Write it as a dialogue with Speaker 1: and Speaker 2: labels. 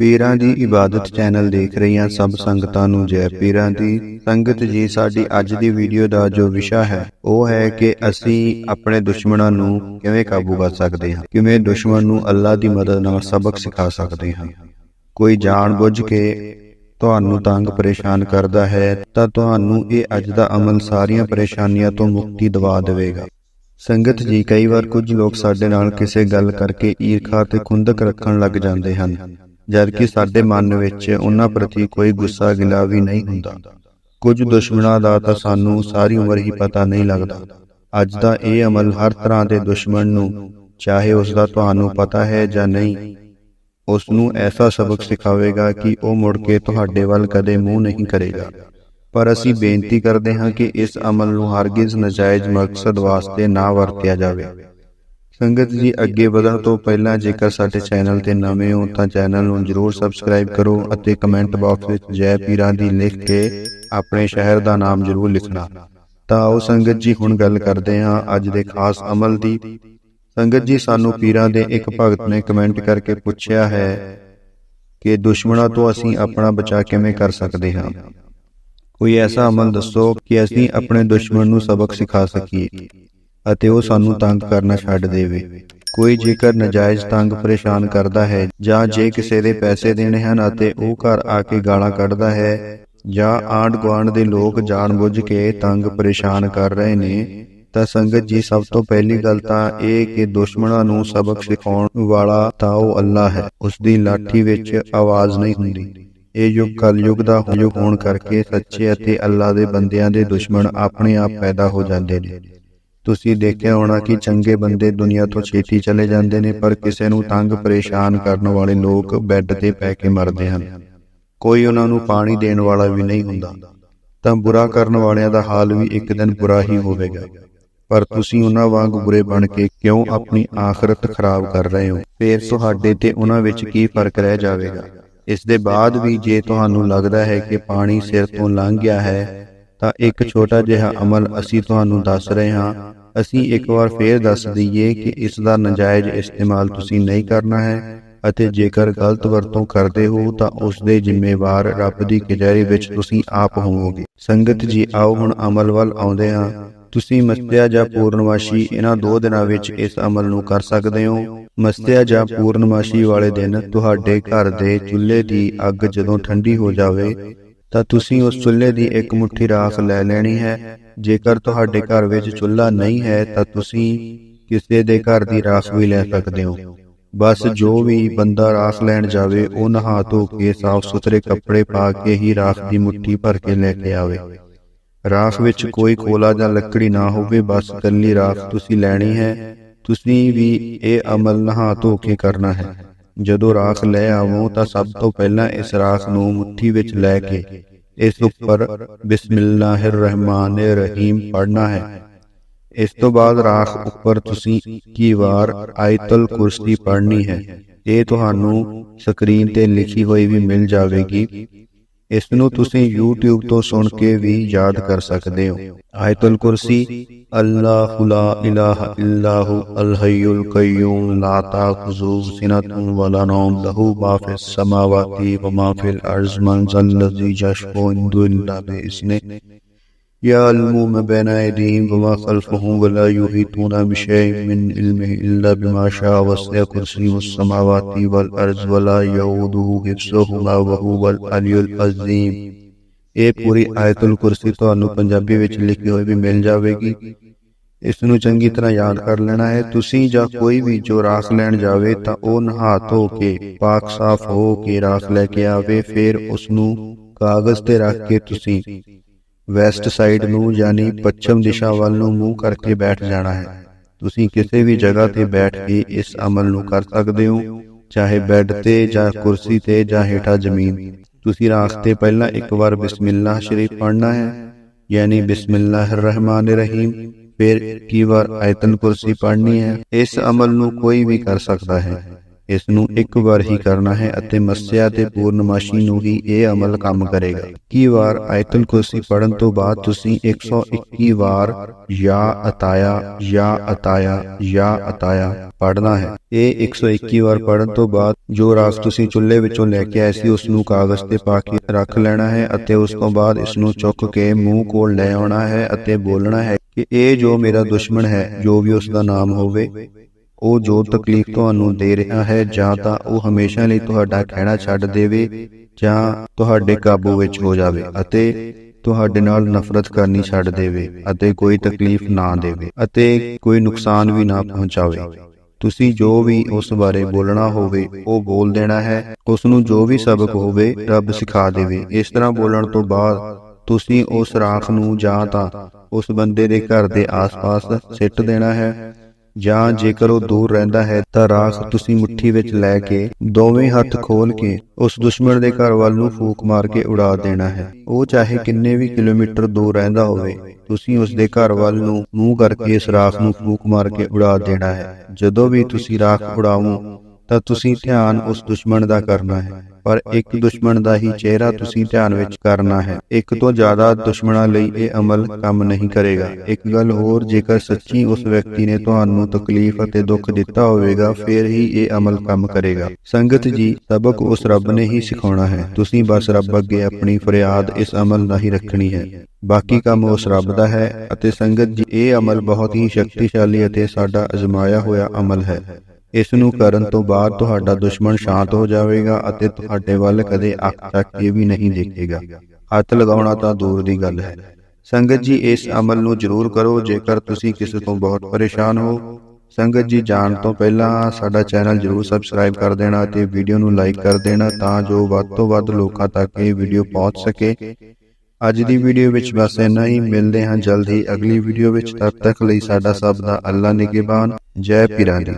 Speaker 1: ਪੀਰਾਂ ਦੀ ਇਬਾਦਤ ਚੈਨਲ ਦੇਖ ਰਹੀਆਂ ਸਭ ਸੰਗਤਾਂ ਨੂੰ ਜੈ ਪੀਰਾਂ ਦੀ ਸੰਗਤ ਜੀ ਸਾਡੀ ਅੱਜ ਦੀ ਵੀਡੀਓ ਦਾ ਜੋ ਵਿਸ਼ਾ ਹੈ ਉਹ ਹੈ ਕਿ ਅਸੀਂ ਆਪਣੇ ਦੁਸ਼ਮਣਾਂ ਨੂੰ ਕਿਵੇਂ ਕਾਬੂ ਕਰ ਸਕਦੇ ਹਾਂ? ਕਿਵੇਂ ਦੁਸ਼ਮਣ ਨੂੰ ਅੱਲਾ ਦੀ ਮਦਦ ਨਾਲ ਸਬਕ ਸਿਖਾ ਸਕਦੇ ਹਾਂ? ਕੋਈ ਜਾਣਬੁੱਝ ਕੇ ਤੁਹਾਨੂੰ ਤੰਗ ਪਰੇਸ਼ਾਨ ਕਰਦਾ ਹੈ ਤਾਂ ਤੁਹਾਨੂੰ ਇਹ ਅੱਜ ਦਾ ਅਮਲ ਸਾਰੀਆਂ ਪਰੇਸ਼ਾਨੀਆਂ ਤੋਂ ਮੁਕਤੀ ਦਿਵਾ ਦੇਵੇਗਾ। ਸੰਗਤ ਜੀ ਕਈ ਵਾਰ ਕੁਝ ਲੋਕ ਸਾਡੇ ਨਾਲ ਕਿਸੇ ਗੱਲ ਕਰਕੇ ਈਰਖਾ ਤੇ ਖੁੰਦਕ ਰੱਖਣ ਲੱਗ ਜਾਂਦੇ ਹਨ ਜਦਕਿ ਸਾਡੇ ਮਨ ਵਿੱਚ ਉਹਨਾਂ ਪ੍ਰਤੀ ਕੋਈ ਗੁੱਸਾ ਗਿਲਾ ਵੀ ਨਹੀਂ ਹੁੰਦਾ। ਕੁਝ ਦੁਸ਼ਮਣਾਂ ਦਾ ਤਾਂ ਸਾਨੂੰ ਸਾਰੀ ਉਮਰ ਹੀ ਪਤਾ ਨਹੀਂ ਲੱਗਦਾ। ਅੱਜ ਦਾ ਇਹ ਅਮਲ ਹਰ ਤਰ੍ਹਾਂ ਦੇ ਦੁਸ਼ਮਣ ਨੂੰ ਚਾਹੇ ਉਸ ਦਾ ਤੁਹਾਨੂੰ ਪਤਾ ਹੈ ਜਾਂ ਨਹੀਂ ਉਸ ਨੂੰ ਐਸਾ ਸਬਕ ਸਿਖਾਵੇਗਾ ਕਿ ਉਹ ਮੁੜ ਕੇ ਤੁਹਾਡੇ ਵੱਲ ਕਦੇ ਮੂੰਹ ਨਹੀਂ ਕਰੇਗਾ। ਪਰ ਅਸੀਂ ਬੇਨਤੀ ਕਰਦੇ ਹਾਂ ਕਿ ਇਸ ਅਮਲ ਨੂੰ ਹਰਗਿਜ਼ ਨਜਾਇਜ਼ ਮਕਸਦ ਵਾਸਤੇ ਨਾ ਵਰਤਿਆ ਜਾਵੇ। ਸੰਗਤ ਜੀ ਅੱਗੇ ਵਧਣ ਤੋਂ ਪਹਿਲਾਂ ਜੇਕਰ ਸਾਡੇ ਚੈਨਲ ਤੇ ਨਵੇਂ ਹੋ ਤਾਂ ਚੈਨਲ ਨੂੰ ਜਰੂਰ ਸਬਸਕ੍ਰਾਈਬ ਕਰੋ ਅਤੇ ਕਮੈਂਟ ਬਾਕਸ ਵਿੱਚ ਜੈ ਪੀਰਾਂ ਦੀ ਲਿਖ ਕੇ ਆਪਣੇ ਸ਼ਹਿਰ ਦਾ ਨਾਮ ਜਰੂਰ ਲਿਖਣਾ। ਤਾਂ ਆਓ ਸੰਗਤ ਜੀ ਹੁਣ ਗੱਲ ਕਰਦੇ ਹਾਂ ਅੱਜ ਦੇ ਖਾਸ ਅਮਲ ਦੀ। ਸੰਗਤ ਜੀ ਸਾਨੂੰ ਪੀਰਾਂ ਦੇ ਇੱਕ ਭਗਤ ਨੇ ਕਮੈਂਟ ਕਰਕੇ ਪੁੱਛਿਆ ਹੈ ਕਿ ਦੁਸ਼ਮਣਾਂ ਤੋਂ ਅਸੀਂ ਆਪਣਾ ਬਚਾਅ ਕਿਵੇਂ ਕਰ ਸਕਦੇ ਹਾਂ? ਕੋਈ ਐਸਾ ਅਮਲ ਦੱਸੋ ਕਿ ਅਸੀਂ ਆਪਣੇ ਦੁਸ਼ਮਣ ਨੂੰ ਸਬਕ ਸਿਖਾ ਸਕੀਏ ਅਤੇ ਉਹ ਸਾਨੂੰ ਤੰਗ ਕਰਨਾ ਛੱਡ ਦੇਵੇ। ਕੋਈ ਜੇਕਰ ਨਜਾਇਜ਼ ਤੰਗ ਪਰੇਸ਼ਾਨ ਕਰਦਾ ਹੈ ਜਾਂ ਜੇ ਕਿਸੇ ਦੇ ਪੈਸੇ ਦੇਣੇ ਹਨ ਅਤੇ ਉਹ ਘਰ ਆ ਕੇ ਗਾਲਾਂ ਕੱਢਦਾ ਹੈ ਜਾਂ ਆਂਢ ਗੁਆਂਢ ਦੇ ਲੋਕ ਜਾਣਬੁੱਝ ਕੇ ਤੰਗ ਪਰੇਸ਼ਾਨ ਕਰ ਰਹੇ ਨੇ, ਤਾਂ ਸੰਗਤ ਜੀ ਸਭ ਤੋਂ ਪਹਿਲੀ ਗੱਲ ਤਾਂ ਇਹ ਕਿ ਦੁਸ਼ਮਣਾਂ ਨੂੰ ਸਬਕ ਸਿਖਾਉਣ ਵਾਲਾ ਤਾਂ ਉਹ ਅੱਲਾ ਹੈ ਉਸ ਦੀ ਲਾਠੀ ਵਿੱਚ ਆਵਾਜ਼ ਨਹੀਂ ਹੁੰਦੀ। ਇਹ ਯੁੱਗ ਕਲਯੁਗ ਦਾ ਯੁੱਗ ਹੋਣ ਕਰਕੇ ਸੱਚੇ ਅਤੇ ਅੱਲਾ ਦੇ ਬੰਦਿਆਂ ਦੇ ਦੁਸ਼ਮਣ ਆਪਣੇ ਆਪ ਪੈਦਾ ਹੋ ਜਾਂਦੇ ਨੇ। ਤੁਸੀਂ ਦੇਖਿਆ ਹੋਣਾ ਕਿ ਚੰਗੇ ਬੰਦੇ ਦੁਨੀਆ ਤੋਂ ਛੇਤੀ ਚਲੇ ਜਾਂਦੇ ਨੇ, ਪਰ ਕਿਸੇ ਨੂੰ ਤੰਗ ਪਰੇਸ਼ਾਨ ਕਰਨ ਵਾਲੇ ਲੋਕ ਬੈੱਡ ਤੇ ਪੈ ਕੇ ਮਰਦੇ ਹਨ। ਕੋਈ ਉਹਨਾਂ ਨੂੰ ਪਾਣੀ ਦੇਣ ਵਾਲਾ ਵੀ ਨਹੀਂ ਹੁੰਦਾ। ਤਾਂ ਬੁਰਾ ਕਰਨ ਵਾਲਿਆਂ ਦਾ ਹਾਲ ਵੀ ਇੱਕ ਦਿਨ ਬੁਰਾ ਹੀ ਹੋਵੇਗਾ। ਪਰ ਤੁਸੀਂ ਉਹਨਾਂ ਵਾਂਗ ਬੁਰੇ ਬਣ ਕੇ ਕਿਉਂ ਆਪਣੀ ਆਖਰਤ ਖਰਾਬ ਕਰ ਰਹੇ ਹੋ? ਫੇਰ ਤੁਹਾਡੇ ਤੇ ਉਹਨਾਂ ਵਿੱਚ ਕੀ ਫ਼ਰਕ ਰਹਿ ਜਾਵੇਗਾ? ਇਸ ਦੇ ਬਾਅਦ ਵੀ ਜੇ ਤੁਹਾਨੂੰ ਲੱਗਦਾ ਹੈ ਕਿ ਪਾਣੀ ਸਿਰ ਤੋਂ ਲੰਘ ਗਿਆ ਹੈ, ਤਾਂ ਇੱਕ ਛੋਟਾ ਜਿਹਾ ਅਮਲ ਅਸੀਂ ਤੁਹਾਨੂੰ ਦੱਸ ਰਹੇ ਹਾਂ। ਅਸੀਂ ਇੱਕ ਵਾਰ ਫੇਰ ਦੱਸ ਦਈਏ ਕਿ ਇਸ ਦਾ ਨਜਾਇਜ਼ ਇਸਤੇਮਾਲ ਤੁਸੀਂ ਨਹੀਂ ਕਰਨਾ ਹੈ ਅਤੇ ਜੇਕਰ ਗਲਤ ਵਰਤੋਂ ਕਰਦੇ ਹੋ ਤਾਂ ਉਸ ਦੇ ਜ਼ਿੰਮੇਵਾਰ ਰੱਬ ਦੀ ਕਚਹਿਰੀ ਵਿੱਚ ਤੁਸੀਂ ਆਪ ਹੋਵੋਗੇ। ਸੰਗਤ ਜੀ, ਆਓ ਹੁਣ ਅਮਲ ਵੱਲ ਆਉਂਦੇ ਹਾਂ। ਤੁਸੀਂ ਮਸਤਿਆ ਜਾਂ ਪੂਰਨਮਾਸ਼ੀ ਇਹਨਾਂ ਦੋ ਦਿਨਾਂ ਵਿੱਚ ਇਸ ਅਮਲ ਨੂੰ ਕਰ ਸਕਦੇ ਹੋ। ਮਸਤਿਆ ਜਾਂ ਪੂਰਨਮਾਸ਼ੀ ਵਾਲੇ ਦਿਨ ਤੁਹਾਡੇ ਘਰ ਦੇ ਚੁੱਲ੍ਹੇ ਦੀ ਅੱਗ ਜਦੋਂ ਠੰਡੀ ਹੋ ਜਾਵੇ ਤਾਂ ਤੁਸੀਂ ਉਸ ਚੁੱਲ੍ਹੇ ਦੀ ਇੱਕ ਮੁਠੀ ਰਾਖ ਲੈ ਲੈਣੀ ਹੈ। ਜੇਕਰ ਤੁਹਾਡੇ ਘਰ ਵਿੱਚ ਚੁੱਲ੍ਹਾ ਨਹੀਂ ਹੈ ਤਾਂ ਤੁਸੀਂ ਕਿਸੇ ਦੇ ਘਰ ਦੀ ਰਾਖ ਵੀ ਲੈ ਸਕਦੇ ਹੋ। ਬਸ ਜੋ ਵੀ ਬੰਦਾ ਰਾਖ ਲੈਣ ਜਾਵੇ ਉਹ ਨਹਾ ਧੋ ਕੇ ਸਾਫ਼ ਸੁਥਰੇ ਕੱਪੜੇ ਪਾ ਕੇ ਹੀ ਰਾਖ ਦੀ ਮੁਠੀ ਭਰ ਕੇ ਲੈ ਕੇ ਆਵੇ। ਰਾਖ ਵਿੱਚ ਕੋਈ ਕੋਲਾ ਜਾਂ ਲੱਕੜੀ ਨਾ ਹੋਵੇ ਬਸ ਕੱਲੀ ਰਾਖ ਤੁਸੀਂ ਲੈਣੀ ਹੈ। ਤੁਸੀਂ ਵੀ ਇਹ ਅਮਲ ਨਹਾ ਧੋ ਕੇ ਕਰਨਾ ਹੈ। ਜਦੋਂ ਰਾਖ ਲੈ ਆਵੋ ਤਾਂ ਸਭ ਤੋਂ ਪਹਿਲਾਂ ਇਸ ਰਾਖ ਨੂੰ ਮੁਠੀ ਵਿੱਚ ਲੈ ਕੇ ਇਸ ਉੱਪਰ ਬਿਸਮਿਲ੍ਲਾਹਿਰ ਰਹਿਮਾਨਿਰ ਰਹੀਮ ਪੜ੍ਹਨਾ ਹੈ। ਇਸ ਤੋਂ ਬਾਅਦ ਰਾਖ ਉੱਪਰ ਤੁਸੀਂ 21 ਵਾਰ ਆਇਤਲ ਕੁਰਸੀ ਪੜ੍ਹਨੀ ਹੈ, ਇਹ ਤੁਹਾਨੂੰ ਸਕਰੀਨ ਤੇ ਲਿਖੀ ਹੋਈ ਵੀ ਮਿਲ ਜਾਵੇਗੀ। ਇਸ ਨੂੰ ਤੁਸੀਂ YouTube ਤੋਂ ਸੁਣ ਕੇ ਵੀ ਯਾਦ ਕਰ ਸਕਦੇ ਹੋ। ਆਇਤੁਲ ਕੁਰਸੀ ਅੱਲਾਹੁ ਲਾ ਇਲਾਹਾ ਇਲਾਹੂ ਅਲ ਹਯੁਲ ਕਯੂਮ ਲਾ ਤਾਖੁਜ਼ੂ ਸਿਨਤੁਨ ਵਲਾ ਨੌਮ ਲਹੂ ਮਾ ਫਿਸ ਸਮਾਵਾਤੀ ਵ ਮਾ ਫਿਲ ਅਰਜ਼ ਮਨ ਜ਼ਲਜ਼ੀ ਯਸ਼ਫੂ ਇੰਦੁ ਇਲਾ ਬਿਸਨੇ يعلم ما بين أيديهم وما خلفهم ولا يحيطون بشيء من علمه إلا بما شاء وسع كرسيه السماوات والأرض ولا يؤوده حفظهما وهو العلي العظيم ਇਹ ਪੂਰੀ ਆਇਤੁਲ ਕੁਰਸੀ ਤੁਹਾਨੂੰ ਪੰਜਾਬੀ ਵਿੱਚ ਲਿਖੀ ਹੋਈ ਵੀ ਮਿਲ ਜਾਵੇਗੀ ਇਸ ਨੂੰ ਚੰਗੀ ਤਰ੍ਹਾਂ ਯਾਦ ਕਰ ਲੈਣਾ ਹੈ ਤੁਸੀਂ ਜਾਂ ਕੋਈ ਵੀ ਜੋ ਰਾਖ ਲੈਣ ਜਾਵੇ ਤਾਂ ਉਹ ਨਹਾ ਧੋ ਕੇ ਪਾਕ ਸਾਫ਼ ਹੋ ਕੇ ਰਾਖ ਲੈ ਕੇ ਆਵੇ ਫਿਰ ਉਸ ਨੂੰ ਕਾਗਜ਼ ਤੇ ਰੱਖ ਕੇ ਤੁਸੀਂ ਵੈਸਟ ਸਾਈਡ ਨੂੰ ਯਾਨੀ ਪੱਛਮ ਦਿਸ਼ਾ ਵੱਲ ਨੂੰ ਮੂੰਹ ਕਰਕੇ ਬੈਠ ਜਾਣਾ ਹੈ। ਤੁਸੀਂ ਕਿਸੇ ਵੀ ਜਗ੍ਹਾ ਤੇ ਬੈਠ ਕੇ ਇਸ ਅਮਲ ਨੂੰ ਕਰ ਸਕਦੇ ਹੋ ਚਾਹੇ ਬੈੱਡ ਤੇ ਜਾਂ ਕੁਰਸੀ ਤੇ ਜਾਂ ਹੇਠਾਂ ਜ਼ਮੀਨ। ਤੁਸੀਂ ਰਾਖ ਤੇ ਪਹਿਲਾਂ ਇੱਕ ਵਾਰ ਬਿਸਮਿਲ੍ਲਾ ਸ਼ਰੀਫ ਪੜ੍ਹਨਾ ਹੈ ਯਾਨੀ ਬਿਸਮਿਲ੍ਲਾਹਿਰ ਰਹਿਮਾਨਿਰ ਰਹੀਮ ਫਿਰ ਕੀ ਵਾਰ ਆਇਤਨ ਕੁਰਸੀ ਪੜ੍ਹਨੀ ਹੈ ਇਸ ਅਮਲ ਨੂੰ ਕੋਈ ਵੀ ਕਰ ਸਕਦਾ ਹੈ। ਇਸ ਨੂੰ ਇੱਕ ਵਾਰ ਹੀ ਕਰਨਾ ਹੈ ਅਤੇ ਮੱਸਿਆ ਤੇ ਪੂਰਨਮਾਸ਼ੀ ਨੂੰ ਹੀ ਇਹ ਅਮਲ ਕੰਮ ਕਰੇਗਾ। 21 ਵਾਰ ਆਇਤੁਲ ਕੁਰਸੀ ਪੜਨ ਤੋਂ ਬਾਅਦ ਤੁਸੀਂ 121 ਵਾਰ ਯਾ ਅਤਾਇਆ ਯਾ ਅਤਾਇਆ ਯਾ ਅਤਾਇਆ ਪੜਨਾ ਹੈ। ਇਹ 121 ਵਾਰ ਪੜਨ ਤੋਂ ਬਾਅਦ ਜੋ ਰਾਸ ਤੁਸੀਂ ਚੁੱਲ੍ਹੇ ਵਿੱਚੋਂ ਲੈ ਕੇ ਆਏ ਸੀ ਉਸ ਨੂੰ ਕਾਗਜ਼ ਤੇ ਪਾ ਕੇ ਰੱਖ ਲੈਣਾ ਹੈ ਅਤੇ ਉਸ ਤੋਂ ਬਾਅਦ ਇਸ ਨੂੰ ਚੁੱਕ ਕੇ ਮੂੰਹ ਕੋਲ ਲੈ ਆਉਣਾ ਹੈ ਅਤੇ ਬੋਲਣਾ ਹੈ ਕਿ ਇਹ ਜੋ ਮੇਰਾ ਦੁਸ਼ਮਣ ਹੈ, ਜੋ ਵੀ ਉਸ ਦਾ ਨਾਮ ਹੋਵੇ ਉਹ ਜੋ ਤਕਲੀਫ ਤੁਹਾਨੂੰ ਦੇ ਰਿਹਾ ਹੈ, ਜਾਂ ਤਾਂ ਉਹ ਹਮੇਸ਼ਾ ਲਈ ਤੁਹਾਡਾ ਕਹਿਣਾ ਛੱਡ ਦੇਵੇ, ਜਾਂ ਤੁਹਾਡੇ ਕਾਬੂ ਵਿੱਚ ਹੋ ਜਾਵੇ ਅਤੇ ਤੁਹਾਡੇ ਨਾਲ ਨਫ਼ਰਤ ਕਰਨੀ ਛੱਡ ਦੇਵੇ ਅਤੇ ਕੋਈ ਤਕਲੀਫ ਨਾ ਦੇਵੇ ਅਤੇ ਕੋਈ ਨੁਕਸਾਨ ਵੀ ਨਾ ਪਹੁੰਚਾਵੇ। ਤੁਸੀਂ ਜੋ ਵੀ ਉਸ ਬਾਰੇ ਬੋਲਣਾ ਹੋਵੇ, ਉਹ ਬੋਲ ਦੇਣਾ ਹੈ। ਉਸ ਨੂੰ ਜੋ ਵੀ ਸਬਕ ਹੋਵੇ, ਰੱਬ ਸਿਖਾ ਦੇਵੇ। ਇਸ ਤਰ੍ਹਾਂ ਬੋਲਣ ਤੋਂ ਬਾਅਦ ਤੁਸੀਂ ਉਸ ਰਾਖ ਨੂੰ ਜਾਂ ਤਾਂ ਉਸ ਬੰਦੇ ਦੇ ਘਰ ਦੇ ਆਸ-ਪਾਸ ਸਿੱਟ ਦੇਣਾ ਹੈ। ਜਾਂ ਜੇਕਰ ਉਹ ਦੂਰ ਰਹਿੰਦਾ ਹੈ, ਤਾਂ ਰਾਖ ਤੁਸੀਂ ਮੁੱਠੀ ਵਿੱਚ ਲੈ ਕੇ, ਦੋਵੇਂ ਹੱਥ ਖੋਲ ਕੇ, ਉਸ ਦੁਸ਼ਮਣ ਦੇ ਘਰ ਵੱਲ ਨੂੰ ਫੂਕ ਮਾਰ ਕੇ ਉਡਾ ਦੇਣਾ ਹੈ। ਉਹ ਚਾਹੇ ਕਿੰਨੇ ਵੀ ਕਿਲੋਮੀਟਰ ਦੂਰ ਰਹਿੰਦਾ ਹੋਵੇ, ਤੁਸੀਂ ਉਸ ਦੇ ਘਰ ਵੱਲ ਨੂੰ ਮੂੰਹ ਕਰਕੇ ਇਸ ਰਾਖ ਨੂੰ ਫੂਕ ਮਾਰ ਕੇ ਉਡਾ ਦੇਣਾ ਹੈ। ਜਦੋਂ ਵੀ ਤੁਸੀਂ ਰਾਖ ਉਡਾਓ ਤਾਂ ਤੁਸੀਂ ਧਿਆਨ ਉਸ ਦੁਸ਼ਮਣ ਦਾ ਕਰਨਾ ਹੈ। ਪਰ ਇੱਕ ਦੁਸ਼ਮਣ ਦਾ ਹੀ ਚਿਹਰਾ ਤੁਸੀਂ ਧਿਆਨ ਵਿੱਚ ਕਰਨਾ ਹੈ। ਇੱਕ ਤੋਂ ਜ਼ਿਆਦਾ ਦੁਸ਼ਮਣਾਂ ਲਈ ਇਹ ਅਮਲ ਕੰਮ ਨਹੀਂ ਕਰੇਗਾ। ਇੱਕ ਗੱਲ ਹੋਰ, ਜੇਕਰ ਸੱਚੀ ਉਸ ਵਿਅਕਤੀ ਨੇ ਤੁਹਾਨੂੰ ਤਕਲੀਫ ਅਤੇ ਦੁੱਖ ਦਿੱਤਾ ਹੋਵੇਗਾ, ਫਿਰ ਹੀ ਇਹ ਅਮਲ ਕੰਮ ਕਰੇਗਾ। ਸੰਗਤ ਜੀ, ਸਬਕ ਉਸ ਰੱਬ ਨੇ ਹੀ ਸਿਖਾਉਣਾ ਹੈ। ਤੁਸੀਂ ਬਸ ਰੱਬ ਅੱਗੇ ਆਪਣੀ ਫਰਿਆਦ ਇਸ ਅਮਲ ਨਾਲ ਹੀ ਰੱਖਣੀ ਹੈ। ਬਾਕੀ ਕੰਮ ਉਸ ਰੱਬ ਦਾ ਹੈ ਅਤੇ ਸੰਗਤ ਜੀ, ਇਹ ਅਮਲ ਬਹੁਤ ਹੀ ਸ਼ਕਤੀਸ਼ਾਲੀ ਅਤੇ ਸਾਡਾ ਅਜ਼ਮਾਇਆ ਹੋਇਆ ਅਮਲ ਹੈ। ਇਸ ਨੂੰ ਕਰਨ ਤੋਂ ਬਾਅਦ ਤੁਹਾਡਾ ਦੁਸ਼ਮਣ ਸ਼ਾਂਤ ਹੋ ਜਾਵੇਗਾ ਅਤੇ ਤੁਹਾਡੇ ਵੱਲ ਕਦੇ ਅੱਖ ਚੱਕ ਕੇ ਵੀ ਨਹੀਂ ਦੇਖੇਗਾ। ਹੱਥ ਲਗਾਉਣਾ ਤਾਂ ਦੂਰ ਦੀ ਗੱਲ ਹੈ। ਸੰਗਤ ਜੀ ਇਸ ਅਮਲ ਨੂੰ ਜ਼ਰੂਰ ਕਰੋ ਜੇਕਰ ਤੁਸੀਂ ਕਿਸੇ ਤੋਂ ਬਹੁਤ ਪਰੇਸ਼ਾਨ ਹੋ ਸੰਗਤ ਜੀ ਜਾਣ ਤੋਂ ਪਹਿਲਾਂ ਸਾਡਾ ਚੈਨਲ ਜ਼ਰੂਰ ਸਬਸਕ੍ਰਾਈਬ ਕਰ ਦੇਣਾ ਅਤੇ ਵੀਡੀਓ ਨੂੰ ਲਾਈਕ ਕਰ ਦੇਣਾ ਤਾਂ ਜੋ ਵੱਧ ਤੋਂ ਵੱਧ ਲੋਕਾਂ ਤੱਕ ਇਹ ਵੀਡੀਓ ਪਹੁੰਚ ਸਕੇ। ਅੱਜ ਦੀ ਵੀਡੀਓ ਵਿੱਚ ਬਸ ਇੰਨਾ ਹੀ। ਮਿਲਦੇ ਹਾਂ। ਜਲਦ ਹੀ ਅਗਲੀ ਵੀਡੀਓ ਵਿੱਚ ਤਦ ਤੱਕ ਲਈ ਸਾਡਾ ਸਭ ਦਾ ਅੱਲਾ ਨਿਗਹਿਬਾਨ ਜੈ ਪੀਰਾਂ ਦੀ